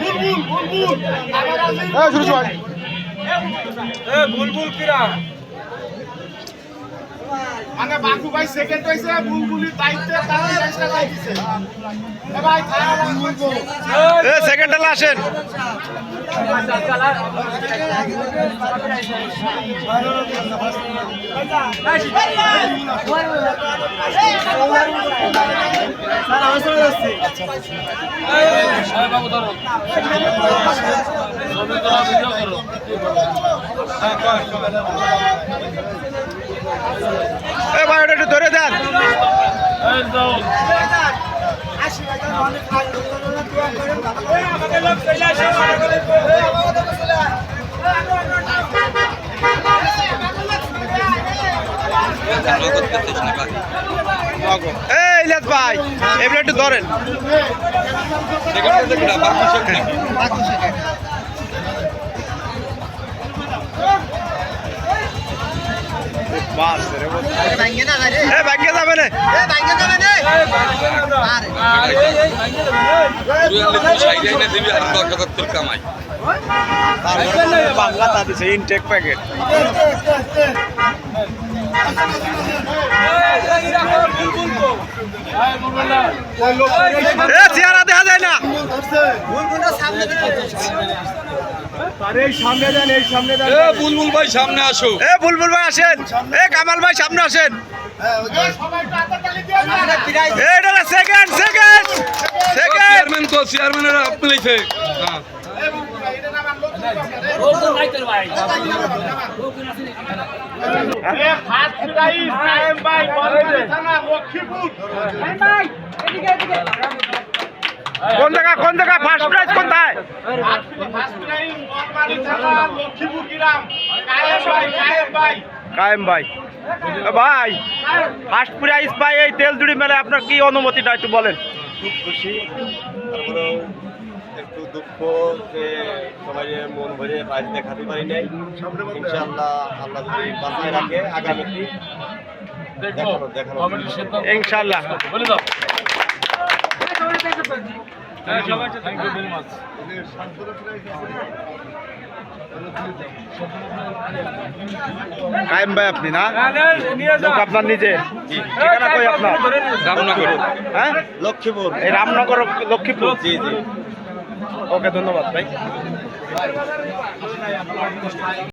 বুলবুল বুলবুল আমার আছে এই ফিরোজ ভাই মানে বাকু ভাই সেকেন্ড হইছে বুলবুলির দায়িত্বে তার চেষ্টা চাইছে এ ভাই এ সেকেন্ড আসেন ভাই ওটা একটু ধরে দেন এই ইলিয়াস ভাই এগুলো একটু ধরেন। বাস রে এ যাবে না তারপরে বাংলা তা দিছে ইনটেক প্যাকেট চেহারা দেখা যায় না বুলবুল ভাই সামনে আসো এ বুলবুল ভাই আসেন। এ কামাল ভাই সামনে আসেন। সেকেন্ড সেকেন্ড সেকেন্ড চেয়ারম্যান তো চেয়ারম্যানের হ্যাঁ। ভাই কোন জায়গা কোন জায়গা? ফার্স্ট প্রাইজ গ্রাম কায়েম ভাই। ভাই কায়েম ভাই এ ভাই ফার্স্ট প্রাইজ পাই এই তেলজুড়ি মেলে আপনার কি অনুমতিটা একটু বলেন? খুব খুশি। তারপরেও একটু দুঃখ যে সবাই মন ভরে বাইরে দেখাতে পারি নাই। ইনশাআল্লাহ আল্লাহ যদি বাঁচায় রাখে দেখানো ইনশাল্লাহ কায়েম ভাই আপনি না? লোক আপনার নিজে। ঠিকানা কই আপনার? রামনগর। হ্যাঁ? লক্ষ্মীপুর। এই রামনগর লক্ষ্মীপুর? জি জি। ওকে ধন্যবাদ ভাই।